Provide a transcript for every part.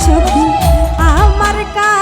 সখী আমার কা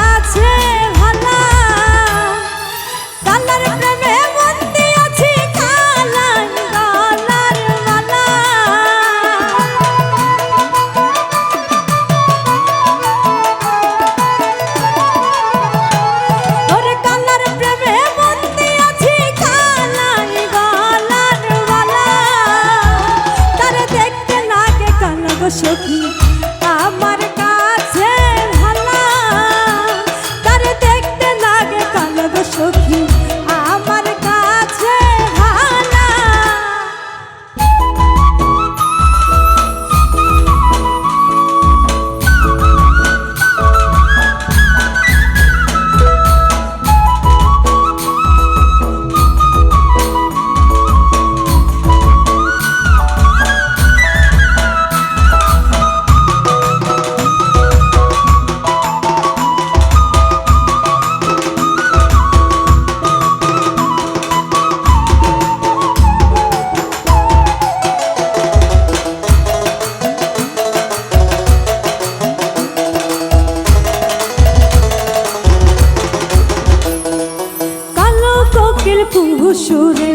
সুরে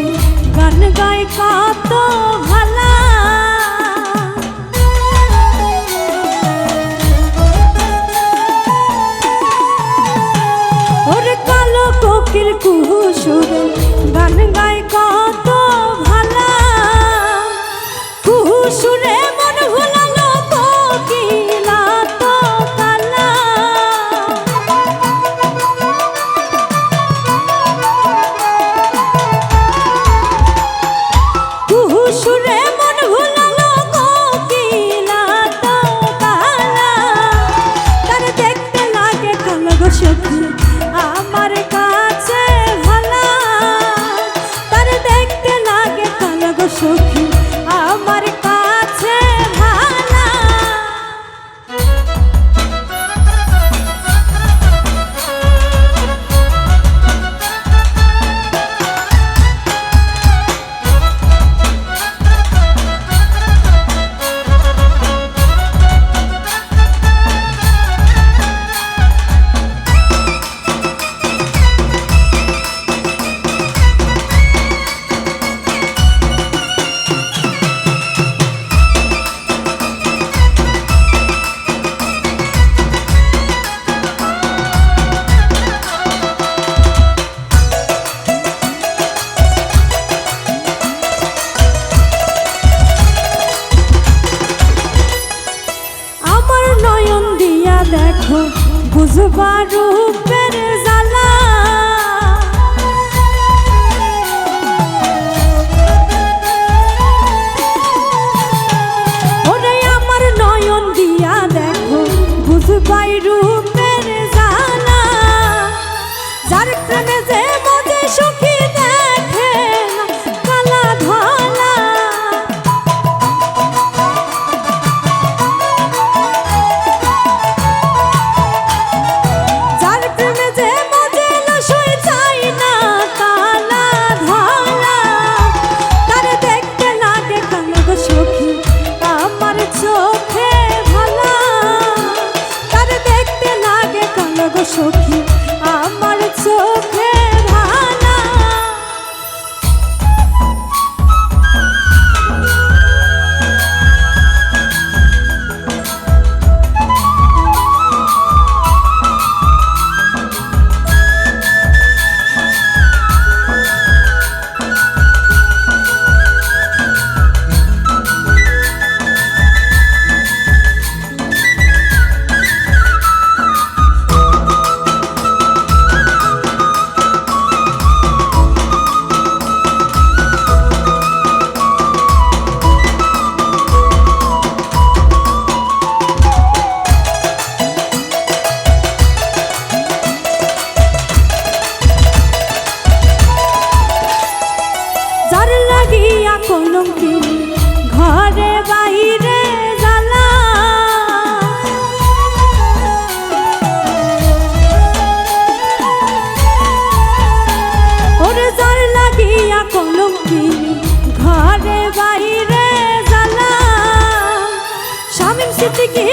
গান গাই কত ভালা। ওরে কালো কোকিল কুহু সুরে গান গাই কত ভালা। কুহু সুরে সখী জুবারু পেরে জালা ওরে আমার নয়ন দিয়া দেখো বুঝবাই রূপ ಸಿದ್ಧಿಗೆ